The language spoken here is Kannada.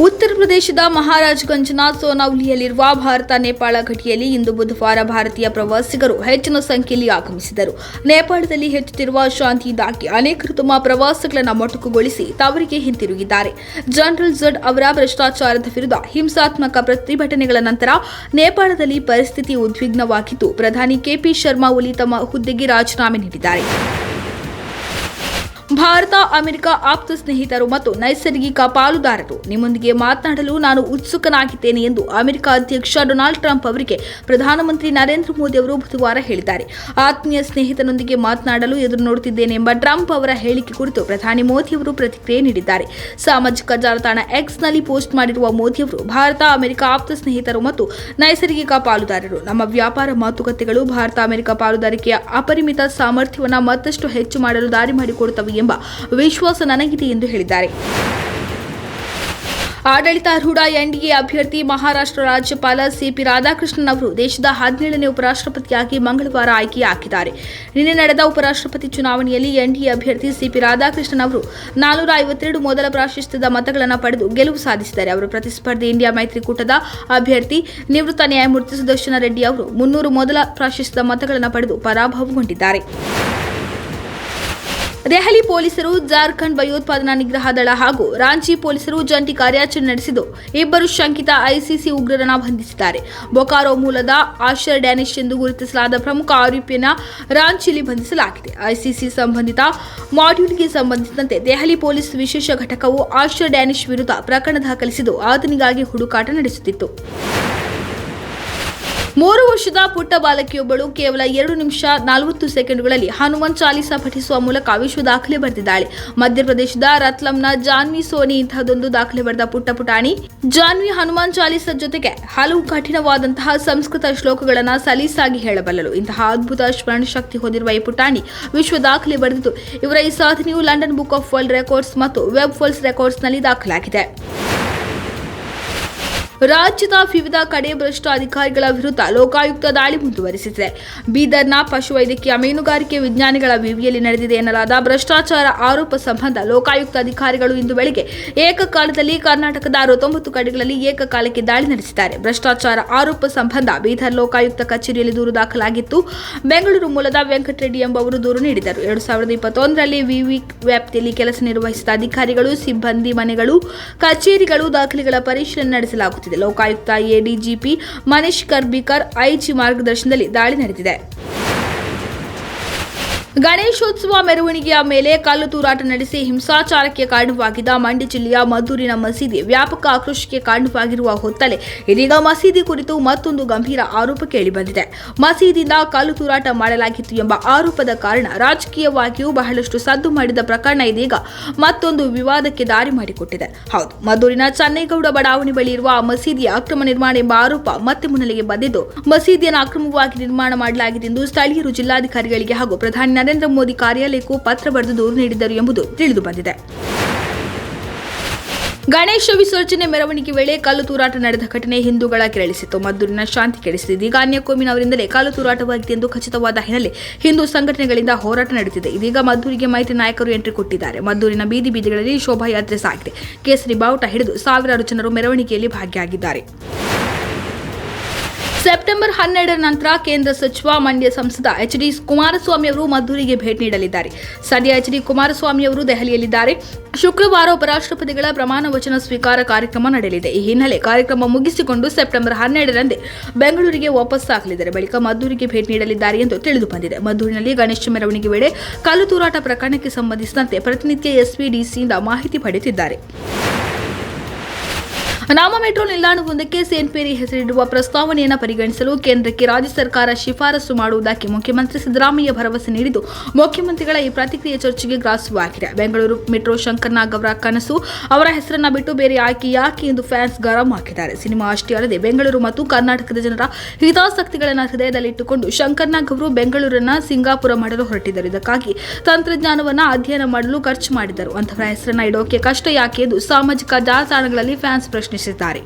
ಉತ್ತರ ಪ್ರದೇಶದ ಮಹಾರಾಜ್ಗಂಜ್ನ ಸೋನೌಲಿಯಲ್ಲಿರುವ ಭಾರತ ನೇಪಾಳ ಘಟಿಯಲ್ಲಿ ಇಂದು ಬುಧವಾರ ಭಾರತೀಯ ಪ್ರವಾಸಿಗರು ಹೆಚ್ಚಿನ ಸಂಖ್ಯೆಯಲ್ಲಿ ಆಗಮಿಸಿದರು. ನೇಪಾಳದಲ್ಲಿ ಹೆಚ್ಚುತ್ತಿರುವ ಶಾಂತಿಯಿಂದಾಗಿ ಅನೇಕರು ತಮ್ಮ ಪ್ರವಾಸಗಳನ್ನು ಮೊಟಕುಗೊಳಿಸಿ ತವರಿಗೆ ಹಿಂತಿರುಗಿದ್ದಾರೆ. ಜನರಲ್ ಜಡ್ ಅವರ ಭ್ರಷ್ಟಾಚಾರದ ವಿರುದ್ಧ ಹಿಂಸಾತ್ಮಕ ಪ್ರತಿಭಟನೆಗಳ ನಂತರ ನೇಪಾಳದಲ್ಲಿ ಪರಿಸ್ಥಿತಿ ಉದ್ವಿಗ್ನವಾಗಿದ್ದು, ಪ್ರಧಾನಿ ಕೆಪಿ ಶರ್ಮಾ ಒಲಿ ತಮ್ಮ ಹುದ್ದೆಗೆ ರಾಜೀನಾಮೆ ನೀಡಿದ್ದಾರೆ. ಭಾರತ, ಅಮೆರಿಕ ಆಪ್ತ ಸ್ನೇಹಿತರು ಮತ್ತು ನೈಸರ್ಗಿಕ ಪಾಲುದಾರರು. ನಿಮ್ಮೊಂದಿಗೆ ಮಾತನಾಡಲು ನಾನು ಉತ್ಸುಕನಾಗಿದ್ದೇನೆ ಎಂದು ಅಮೆರಿಕ ಅಧ್ಯಕ್ಷ ಡೊನಾಲ್ಡ್ ಟ್ರಂಪ್ ಅವರಿಗೆ ಪ್ರಧಾನಮಂತ್ರಿ ನರೇಂದ್ರ ಮೋದಿ ಅವರು ಬುಧವಾರ ಹೇಳಿದ್ದಾರೆ. ಆತ್ಮೀಯ ಸ್ನೇಹಿತನೊಂದಿಗೆ ಮಾತನಾಡಲು ಎದುರು ನೋಡುತ್ತಿದ್ದೇನೆ ಎಂಬ ಟ್ರಂಪ್ ಅವರ ಹೇಳಿಕೆ ಕುರಿತು ಪ್ರಧಾನಿ ಮೋದಿ ಅವರು ಪ್ರತಿಕ್ರಿಯೆ ನೀಡಿದ್ದಾರೆ. ಸಾಮಾಜಿಕ ಜಾಲತಾಣ ಎಕ್ಸ್ನಲ್ಲಿ ಪೋಸ್ಟ್ ಮಾಡಿರುವ ಮೋದಿ ಅವರು ಭಾರತ, ಅಮೆರಿಕ ಆಪ್ತ ಸ್ನೇಹಿತರು ಮತ್ತು ನೈಸರ್ಗಿಕ ಪಾಲುದಾರರು. ನಮ್ಮ ವ್ಯಾಪಾರ ಮಾತುಕತೆಗಳು ಭಾರತ, ಅಮೆರಿಕ ಪಾಲುದಾರಿಕೆಯ ಅಪರಿಮಿತ ಸಾಮರ್ಥ್ಯವನ್ನು ಮತ್ತಷ್ಟು ಹೆಚ್ಚು ಮಾಡಲು ದಾರಿ ಮಾಡಿಕೊಡುತ್ತವೆ ಎಂಬ ವಿಶ್ವಾಸ ನನಗಿದೆ ಎಂದು ಹೇಳಿದ್ದಾರೆ. ಆಡಳಿತಾರೂಢ ಎನ್ಡಿಎ ಅಭ್ಯರ್ಥಿ, ಮಹಾರಾಷ್ಟ್ರ ರಾಜ್ಯಪಾಲ ಸಿಪಿ ರಾಧಾಕೃಷ್ಣನ್ ಅವರು ದೇಶದ ಹದಿನೇಳನೇ ಉಪರಾಷ್ಟ್ರಪತಿಯಾಗಿ ಮಂಗಳವಾರ ಆಯ್ಕೆಯಾಗಿದ್ದಾರೆ. ನಿನ್ನೆ ನಡೆದ ಉಪರಾಷ್ಟ್ರಪತಿ ಚುನಾವಣೆಯಲ್ಲಿ ಎನ್ಡಿಎ ಅಭ್ಯರ್ಥಿ ಸಿಪಿ ರಾಧಾಕೃಷ್ಣನ್ ಅವರು ನಾನೂರ ಐವತ್ತೆರಡು ಮೊದಲ ಪ್ರಾಶಸ್ತ್ಯದ ಮತಗಳನ್ನು ಪಡೆದು ಗೆಲುವು ಸಾಧಿಸಿದ್ದಾರೆ. ಅವರು ಪ್ರತಿಸ್ಪರ್ಧಿ ಇಂಡಿಯಾ ಮೈತ್ರಿಕೂಟದ ಅಭ್ಯರ್ಥಿ ನಿವೃತ್ತ ನ್ಯಾಯಮೂರ್ತಿ ಸುದರ್ಶನ ರೆಡ್ಡಿ ಅವರು ಮುನ್ನೂರು ಮೊದಲ ಪ್ರಾಶಸ್ತ್ಯದ ಮತಗಳನ್ನು ಪಡೆದು ಪರಾಭವಗೊಂಡಿದ್ದಾರೆ. ದೆಹಲಿ ಪೊಲೀಸರು ಜಾರ್ಖಂಡ್ ಭಯೋತ್ಪಾದನಾ ನಿಗ್ರಹ ದಳ ಹಾಗೂ ರಾಂಚಿ ಪೊಲೀಸರು ಜಂಟಿ ಕಾರ್ಯಾಚರಣೆ ನಡೆಸಿದ್ದು, ಇಬ್ಬರು ಶಂಕಿತ ಐಸಿಸಿ ಉಗ್ರರನ್ನ ಬಂಧಿಸಿದ್ದಾರೆ. ಬೊಕಾರೋ ಮೂಲದ ಆಶರ್ ಡ್ಯಾನಿಶ್ ಎಂದು ಗುರುತಿಸಲಾದ ಪ್ರಮುಖ ಆರೋಪಿಯನ್ನ ರಾಂಚಿಯಲ್ಲಿ ಬಂಧಿಸಲಾಗಿದೆ. ಐಸಿಸಿ ಸಂಬಂಧಿತ ಮಾಡ್ಯೂಲ್ಗೆ ಸಂಬಂಧಿಸಿದಂತೆ ದೆಹಲಿ ಪೊಲೀಸ್ ವಿಶೇಷ ಘಟಕವು ಆಶರ್ ಡ್ಯಾನಿಶ್ ವಿರುದ್ಧ ಪ್ರಕರಣ ದಾಖಲಿಸಿದ್ದು, ಆತನಿಗಾಗಿ ಹುಡುಕಾಟ ನಡೆಸುತ್ತಿತ್ತು. ಮೂರು ವರ್ಷದ ಪುಟ್ಟ ಬಾಲಕಿಯೊಬ್ಬಳು ಕೇವಲ ಎರಡು ನಿಮಿಷ ನಲವತ್ತು ಸೆಕೆಂಡ್ಗಳಲ್ಲಿ ಹನುಮಾನ್ ಚಾಲೀಸಾ ಪಠಿಸುವ ಮೂಲಕ ವಿಶ್ವ ದಾಖಲೆ ಬರೆದಿದ್ದಾಳೆ. ಮಧ್ಯಪ್ರದೇಶದ ರತ್ಲಂನ ಜಾನ್ವಿ ಸೋನಿ ಇಂತಹದೊಂದು ದಾಖಲೆ ಬರೆದ ಪುಟ್ಟ ಪುಟಾಣಿ. ಜಾನ್ವಿ ಹನುಮಾನ್ ಚಾಲೀಸಾ ಜೊತೆಗೆ ಹಲವು ಕಠಿಣವಾದಂತಹ ಸಂಸ್ಕೃತ ಶ್ಲೋಕಗಳನ್ನು ಸಲೀಸಾಗಿ ಹೇಳಬಲ್ಲಳು. ಇಂತಹ ಅದ್ಭುತ ಸ್ಮರಣ ಶಕ್ತಿ ಹೊಂದಿರುವ ಈ ಪುಟಾಣಿ ವಿಶ್ವ ದಾಖಲೆ ಬರೆದಿದ್ದು, ಇವರ ಈ ಸಾಧನೆಯು London book of world records ಮತ್ತು ವೆಬ್ ವರ್ಲ್ಡ್ಸ್ ರೆಕಾರ್ಡ್ಸ್ನಲ್ಲಿ ದಾಖಲಾಗಿದೆ. ರಾಜ್ಯದ ವಿವಿಧ ಕಡೆ ಭ್ರಷ್ಟ ಅಧಿಕಾರಿಗಳ ವಿರುದ್ಧ ಲೋಕಾಯುಕ್ತ ದಾಳಿ ಮುಂದುವರಿಸಿದೆ. ಬೀದರ್ನ ಪಶುವೈದ್ಯಕೀಯ ಮೀನುಗಾರಿಕೆ ವಿಜ್ಞಾನಿಗಳ ವಿವಿಯಲ್ಲಿ ನಡೆದಿದೆ ಎನ್ನಲಾದ ಭ್ರಷ್ಟಾಚಾರ ಆರೋಪ ಸಂಬಂಧ ಲೋಕಾಯುಕ್ತ ಅಧಿಕಾರಿಗಳು ಇಂದು ಬೆಳಗ್ಗೆ ಏಕಕಾಲದಲ್ಲಿ ಕರ್ನಾಟಕದ ಅರವತ್ತೊಂಬತ್ತು ಕಡೆಗಳಲ್ಲಿ ಏಕಕಾಲಕ್ಕೆ ದಾಳಿ ನಡೆಸಿದ್ದಾರೆ. ಭ್ರಷ್ಟಾಚಾರ ಆರೋಪ ಸಂಬಂಧ ಬೀದರ್ ಲೋಕಾಯುಕ್ತ ಕಚೇರಿಯಲ್ಲಿ ದೂರು ದಾಖಲಾಗಿತ್ತು. ಬೆಂಗಳೂರು ಮೂಲದ ವೆಂಕಟರೆಡ್ಡಿ ಎಂಬುವರು ದೂರು ನೀಡಿದರು ಎರಡು ಸಾವಿರದ ಇಪ್ಪತ್ತೊಂದರಲ್ಲಿ ವಿವಿ ವ್ಯಾಪ್ತಿಯಲ್ಲಿ ಕೆಲಸ ನಿರ್ವಹಿಸಿದ ಅಧಿಕಾರಿಗಳು, ಸಿಬ್ಬಂದಿ ಮನೆಗಳು, ಕಚೇರಿಗಳು ದಾಖಲೆಗಳ ಪರಿಶೀಲನೆ ನಡೆಸಲಾಗುತ್ತಿದೆ. ಲೋಕಾಯುಕ್ತ ಎಡಿಜಿಪಿ ಮನೀಶ್ ಕರ್ಬಿಕರ್ ಐಜಿ ಮಾರ್ಗದರ್ಶನದಲ್ಲಿ ದಾಳಿ ನಡೆದಿದೆ. ಗಣೇಶೋತ್ಸವ ಮೆರವಣಿಗೆಯ ಮೇಲೆ ಕಲ್ಲು ತೂರಾಟ ನಡೆಸಿ ಹಿಂಸಾಚಾರಕ್ಕೆ ಕಾರಣವಾಗಿದ್ದ ಮಂಡ್ಯ ಜಿಲ್ಲೆಯ ಮದ್ದೂರಿನ ಮಸೀದಿ ವ್ಯಾಪಕ ಆಕ್ರೋಶಕ್ಕೆ ಕಾರಣವಾಗಿರುವ ಹೊತ್ತಲೆ ಇದೀಗ ಮಸೀದಿ ಕುರಿತು ಮತ್ತೊಂದು ಗಂಭೀರ ಆರೋಪ ಕೇಳಿಬಂದಿದೆ. ಮಸೀದಿಯಿಂದ ಕಲ್ಲು ತೂರಾಟ ಮಾಡಲಾಗಿತ್ತು ಎಂಬ ಆರೋಪದ ಕಾರಣ ರಾಜಕೀಯವಾಗಿಯೂ ಬಹಳಷ್ಟು ಸದ್ದು ಮಾಡಿದ ಪ್ರಕರಣ ಇದೀಗ ಮತ್ತೊಂದು ವಿವಾದಕ್ಕೆ ದಾರಿ ಮಾಡಿಕೊಟ್ಟಿದೆ. ಹೌದು, ಮದ್ದೂರಿನ ಚನ್ನೇಗೌಡ ಬಡಾವಣೆ ಬಳಿ ಇರುವ ಮಸೀದಿಯ ಅಕ್ರಮ ನಿರ್ಮಾಣ ಎಂಬ ಆರೋಪ ಮತ್ತೆ ಮುನ್ನೆಲೆಗೆ ಬಂದಿದ್ದು, ಮಸೀದಿಯನ್ನು ಅಕ್ರಮವಾಗಿ ನಿರ್ಮಾಣ ಮಾಡಲಾಗಿದೆ ಎಂದು ಸ್ಥಳೀಯರು ಜಿಲ್ಲಾಧಿಕಾರಿಗಳಿಗೆ ಹಾಗೂ ಪ್ರಧಾನಿ ನರೇಂದ್ರ ಮೋದಿ ಕಾರ್ಯಾಲಯಕ್ಕೂ ಪತ್ರ ಬರೆದು ದೂರು ನೀಡಿದ್ದರು ಎಂಬುದು ತಿಳಿದುಬಂದಿದೆ ಗಣೇಶ ವಿಸರ್ಜನೆ ಮೆರವಣಿಗೆ ವೇಳೆ ಕಲ್ಲು ತೂರಾಟ ನಡೆದ ಘಟನೆ ಹಿಂದೂಗಳ ಕೆರಳಿಸಿತ್ತು. ಮದ್ದೂರಿನ ಶಾಂತಿ ಕೆಡಿಸಿದೆ. ಇದೀಗ ಅನ್ಯಕೋಮಿನವರಿಂದಲೇ ಕಲ್ಲು ತೂರಾಟವಾಗಿದೆ ಎಂದು ಖಚಿತವಾದ ಹಿನ್ನೆಲೆ ಹಿಂದೂ ಸಂಘಟನೆಗಳಿಂದ ಹೋರಾಟ ನಡೆದಿದೆ. ಇದೀಗ ಮದ್ದೂರಿಗೆ ಮೈತ್ರಿ ನಾಯಕರು ಎಂಟ್ರಿ ಕೊಟ್ಟಿದ್ದಾರೆ. ಮದ್ದೂರಿನ ಬೀದಿ ಬೀದಿಗಳಲ್ಲಿ ಶೋಭಾಯಾತ್ರೆ ಸಾಗಿದೆ. ಕೇಸರಿ ಬಾವುಟ ಹಿಡಿದು ಸಾವಿರಾರು ಜನರು ಮೆರವಣಿಗೆಯಲ್ಲಿ ಭಾಗಿಯಾಗಿದ್ದಾರೆ. ಸೆಪ್ಟೆಂಬರ್ ಹನ್ನೆರಡರ ನಂತರ ಕೇಂದ್ರ ಸಚಿವ, ಮಂಡ್ಯ ಸಂಸದ ಎಚ್ ಡಿ ಕುಮಾರಸ್ವಾಮಿ ಅವರು ಮದ್ದೂರಿಗೆ ಭೇಟಿ ನೀಡಲಿದ್ದಾರೆ. ಸದ್ಯ ಎಚ್ ಡಿ ಕುಮಾರಸ್ವಾಮಿ ಅವರು ದೆಹಲಿಯಲ್ಲಿದ್ದಾರೆ. ಶುಕ್ರವಾರ ಉಪರಾಷ್ಟ್ರಪತಿಗಳ ಪ್ರಮಾಣ ವಚನ ಸ್ವೀಕಾರ ಕಾರ್ಯಕ್ರಮ ನಡೆಯಲಿದೆ. ಈ ಹಿನ್ನೆಲೆ ಕಾರ್ಯಕ್ರಮ ಮುಗಿಸಿಕೊಂಡು ಸೆಪ್ಟೆಂಬರ್ ಹನ್ನೆರಡರಂದೇ ಬೆಂಗಳೂರಿಗೆ ವಾಪಸ್ಸಾಗಲಿದ್ದಾರೆ ಬಳಿಕ ಮದ್ದೂರಿಗೆ ಭೇಟಿ ನೀಡಲಿದ್ದಾರೆ ಎಂದು ತಿಳಿದು ಬಂದಿದೆ. ಮದ್ದೂರಿನಲ್ಲಿ ಗಣೇಶ ಮೆರವಣಿಗೆ ವೇಳೆ ಕಲ್ಲು ತೂರಾಟ ಪ್ರಕರಣಕ್ಕೆ ಸಂಬಂಧಿಸಿದಂತೆ ಪ್ರತಿನಿತ್ಯ ಎಸ್ಪಿಡಿಸಿಯಿಂದ ಮಾಹಿತಿ ಪಡೆಯುತ್ತಿದ್ದಾರೆ. ನಾಮ ಮೆಟ್ರೋ ನಿಲ್ದಾಣವೊಂದಕ್ಕೆ ಸೇನ್ಪೇರಿ ಹೆಸರಿಡುವ ಪ್ರಸ್ತಾವನೆಯನ್ನು ಪರಿಗಣಿಸಲು ಕೇಂದ್ರಕ್ಕೆ ರಾಜ್ಯ ಸರ್ಕಾರ ಶಿಫಾರಸು ಮಾಡುವುದಕ್ಕೆ ಮುಖ್ಯಮಂತ್ರಿ ಸಿದ್ದರಾಮಯ್ಯ ಭರವಸೆ ನೀಡಿದ್ದು, ಮುಖ್ಯಮಂತ್ರಿಗಳ ಈ ಪ್ರತಿಕ್ರಿಯೆ ಚರ್ಚೆಗೆ ಗ್ರಾಸವಾಗಿದೆ. ಬೆಂಗಳೂರು ಮೆಟ್ರೋ ಶಂಕರ್ನಾಗ್ ಅವರ ಕನಸು, ಅವರ ಹೆಸರನ್ನ ಬಿಟ್ಟು ಬೇರೆ ಆಯ್ಕೆ ಯಾಕೆ ಎಂದು ಫ್ಯಾನ್ಸ್ ಗರಂ ಹಾಕಿದ್ದಾರೆ. ಸಿನಿಮಾ ಅಷ್ಟೇ ಅಲ್ಲದೆ ಬೆಂಗಳೂರು ಮತ್ತು ಕರ್ನಾಟಕದ ಜನರ ಹಿತಾಸಕ್ತಿಗಳನ್ನು ಹೃದಯದಲ್ಲಿಟ್ಟುಕೊಂಡು ಶಂಕರ್ನಾಗ್ ಅವರು ಬೆಂಗಳೂರನ್ನ ಸಿಂಗಾಪುರ ಮಾಡಲು ಹೊರಟಿದ್ದರು. ಇದಕ್ಕಾಗಿ ತಂತ್ರಜ್ಞಾನವನ್ನ ಅಧ್ಯಯನ ಮಾಡಲು ಖರ್ಚು ಮಾಡಿದರು ಅಂತಹ ಹೆಸರನ್ನ ಇಡೋಕೆ ಕಷ್ಟ ಯಾಕೆ ಎಂದು ಸಾಮಾಜಿಕ ಜಾಲತಾಣಗಳಲ್ಲಿ ಫ್ಯಾನ್ಸ್ ಪ್ರಶ್ನಿಸಿದ್ದಾರೆ